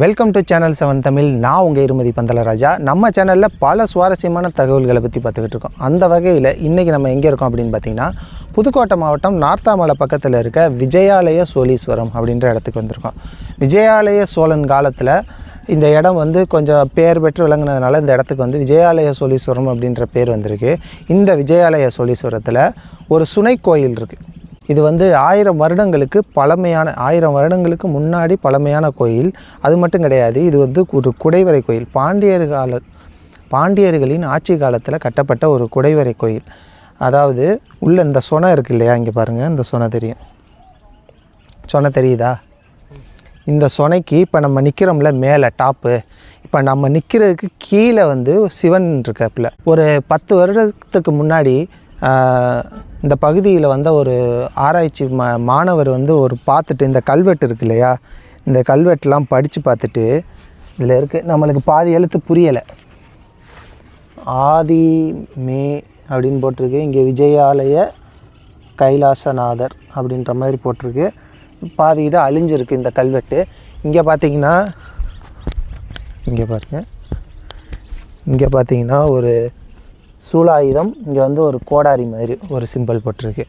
Welcome to channel seven Tamil நான் உங்கள் இருமதி பந்தலராஜா. நம்ம சேனலில் பல சுவாரஸ்யமான தகவல்களை பற்றி பார்த்துக்கிட்டு இருக்கோம். அந்த வகையில் இன்றைக்கி நம்ம எங்கே இருக்கோம் அப்படின்னு பார்த்தீங்கன்னா புதுக்கோட்டை மாவட்டம் நார்த்தாமலை பக்கத்தில் இருக்க விஜயாலய சோழீஸ்வரம் அப்படின்ற இடத்துக்கு வந்திருக்கோம். விஜயாலய சோழன் காலத்தில் இந்த இடம் வந்து கொஞ்சம் பேர் பெற்று விளங்குனதுனால இந்த இடத்துக்கு வந்து விஜயாலய சோழீஸ்வரம் அப்படின்ற பேர் வந்திருக்கு. இந்த விஜயாலய சோழீஸ்வரத்தில் ஒரு சுனை கோயில் இருக்குது இது வந்து ஆயிரம் வருடங்களுக்கு பழமையான ஆயிரம் வருடங்களுக்கு முன்னாடி பழமையான கோயில். அது மட்டும் கிடையாது இது வந்து ஒரு குடைவரை கோயில். பாண்டியர் கால பாண்டியர்களின் ஆட்சி காலத்தில் கட்டப்பட்ட ஒரு குடைவரை கோயில். அதாவது உள்ள இந்த சொனை இருக்கு இல்லையா? இங்கே பாருங்கள் இந்த சொனை தெரியும். சொனை தெரியுதா? இந்த சொனைக்கு இப்போ நம்ம நிற்கிறோம்ல மேலே டாப்பு இப்போ நம்ம நிற்கிறதுக்கு கீழே வந்து சிவன் இருக்காப்புல. ஒரு பத்து வருடத்துக்கு முன்னாடி இந்த பகுதியில் வந்த ஒரு ஆராய்ச்சி மா மாணவர் வந்து ஒரு பார்த்துட்டு இந்த கல்வெட்டு இருக்கு இல்லையா? இந்த கல்வெட்டுலாம் படித்து பார்த்துட்டு இதில் இருக்குது நம்மளுக்கு பாதி எழுத்து புரியலை. ஆதி மே அப்படின்னு போட்டிருக்கு. இங்கே விஜயாலய கைலாசநாதர் அப்படின்ற மாதிரி போட்டிருக்கு. பாதி இது அழிஞ்சிருக்கு இந்த கல்வெட்டு. இங்கே பார்த்தீங்கன்னா இங்கே பாருங்க. இங்கே பார்த்தீங்கன்னா ஒரு சூலாயுதம் இங்கே வந்து ஒரு கோடாரி மாதிரி ஒரு சிம்பிள் போட்டிருக்கு.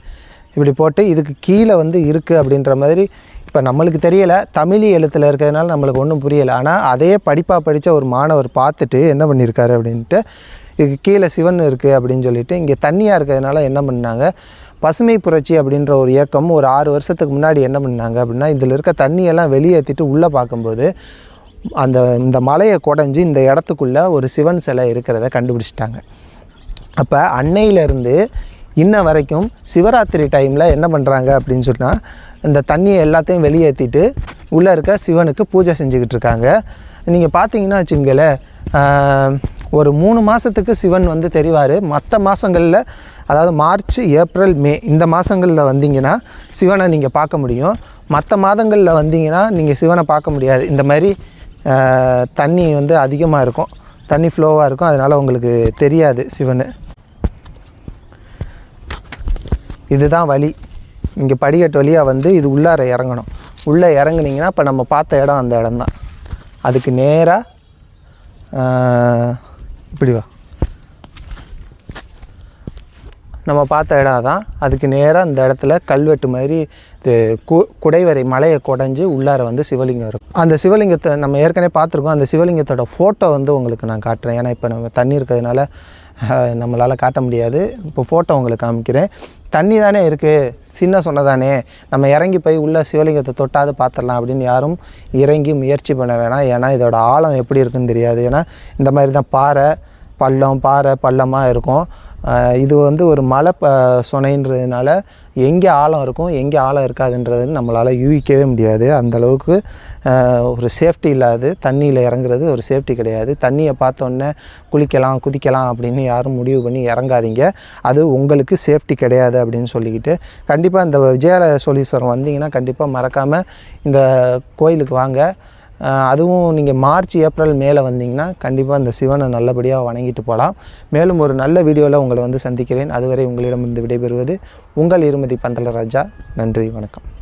இப்படி போட்டு இதுக்கு கீழே வந்து இருக்குது அப்படின்ற மாதிரி இப்போ நம்மளுக்கு தெரியலை. தமிழி எழுத்தில் இருக்கிறதுனால நம்மளுக்கு ஒன்றும் புரியலை. ஆனால் அதே படிப்பாக படித்த ஒரு மாணவர் பார்த்துட்டு என்ன பண்ணியிருக்காரு அப்படின்ட்டு இதுக்கு கீழே சிவன் இருக்குது அப்படின்னு சொல்லிட்டு இங்கே தண்ணியாக இருக்கிறதுனால என்ன பண்ணாங்க? பசுமை புரட்சி அப்படின்ற ஒரு இயக்கம் ஒரு ஆறு வருஷத்துக்கு முன்னாடி என்ன பண்ணாங்க அப்படின்னா இதில் இருக்க தண்ணியெல்லாம் வெளியேற்றிட்டு உள்ளே பார்க்கும்போது அந்த இந்த மலையை குடஞ்சி இந்த இடத்துக்குள்ளே ஒரு சிவன் சிலை இருக்கிறத கண்டுபிடிச்சிட்டாங்க. அப்போ அன்னையிலேருந்து இன்ன வரைக்கும் சிவராத்திரி டைமில் என்ன பண்ணுறாங்க அப்படின்னு சொன்னால் இந்த தண்ணியை எல்லாத்தையும் வெளியேற்றிட்டு உள்ளே இருக்க சிவனுக்கு பூஜை செஞ்சுக்கிட்டு இருக்காங்க. நீங்கள் பார்த்தீங்கன்னா வச்சுங்களேன் ஒரு மூணு மாதத்துக்கு சிவன் வந்து தெரிவார். மற்ற மாதங்களில் அதாவது மார்ச் ஏப்ரல் மே இந்த மாதங்களில் வந்தீங்கன்னா சிவனை நீங்கள் பார்க்க முடியும். மற்ற மாதங்களில் வந்தீங்கன்னா நீங்கள் சிவனை பார்க்க முடியாது. இந்த மாதிரி தண்ணி வந்து அதிகமாக இருக்கும். தண்ணி ஃப்ளோவாக இருக்கும். அதனால் உங்களுக்கு தெரியாது சிவன். இதுதான் வழி இங்கே படிக்கட்டு வழியாக வந்து இது உள்ளார இறங்கணும். உள்ளே இறங்குனீங்கன்னா இப்போ நம்ம பார்த்த இடம் அந்த இடம் தான் அதுக்கு நேராக இப்படி வா. நம்ம பார்த்த இடம் தான் அதுக்கு நேராக இந்த இடத்துல கல்வெட்டு மாதிரி இது கு குடைவரை மலையை குடஞ்சி உள்ளார வந்து சிவலிங்கம் இருக்கும். அந்த சிவலிங்கத்தை நம்ம ஏற்கனவே பார்த்துருக்கோம். அந்த சிவலிங்கத்தோட ஃபோட்டோ வந்து உங்களுக்கு நான் காட்டுறேன். ஏன்னா இப்போ நம்ம தண்ணி இருக்கிறதுனால நம்மளால் காட்ட முடியாது. இப்போ ஃபோட்டோ உங்களுக்கு காமிக்கிறேன். தண்ணி தானே இருக்குது சின்ன சொன்னதானே. நம்ம இறங்கி போய் உள்ள சிவலிங்கத்தை தொட்டாது பார்த்துடலாம் அப்படின்னு யாரும் இறங்கி முயற்சி பண்ண வேணாம். ஏன்னா இதோட ஆழம் எப்படி இருக்குன்னு தெரியாது. ஏன்னா இந்த மாதிரி தான் பாறை பள்ளம் பாறை பள்ளமாக இருக்கும். இது வந்து ஒரு மலை ப சொனைன்றதுனால எங்கே ஆழம் இருக்கும் எங்கே ஆழம் இருக்காதுன்றது நம்மளால் யூகிக்கவே முடியாது. அந்த அளவுக்கு ஒரு சேஃப்டி இல்லாது தண்ணியில் இறங்குறது ஒரு சேஃப்டி கிடையாது. தண்ணியை பார்த்தோன்னே குளிக்கலாம் குதிக்கலாம் அப்படின்னு யாரும் முடிவு பண்ணி இறங்காதீங்க. அது உங்களுக்கு சேஃப்டி கிடையாது அப்படின்னு சொல்லிக்கிட்டு கண்டிப்பாக இந்த விஜயாலய சோழீஸ்வரம் வந்தீங்கன்னா கண்டிப்பாக மறக்காமல் இந்த கோயிலுக்கு வாங்க. அதுவும் நீங்கள் மார்ச் ஏப்ரல் மேலே வந்தீங்கன்னா கண்டிப்பாக இந்த சிவனை நல்லபடியாக வணங்கிட்டு போகலாம் மேலும் ஒரு நல்ல வீடியோவில் உங்களை வந்து சந்திக்கிறேன். அதுவரை உங்களிடமிருந்து விடைபெறுவது உங்கள் இருமதி பந்தல ராஜா நன்றி வணக்கம்.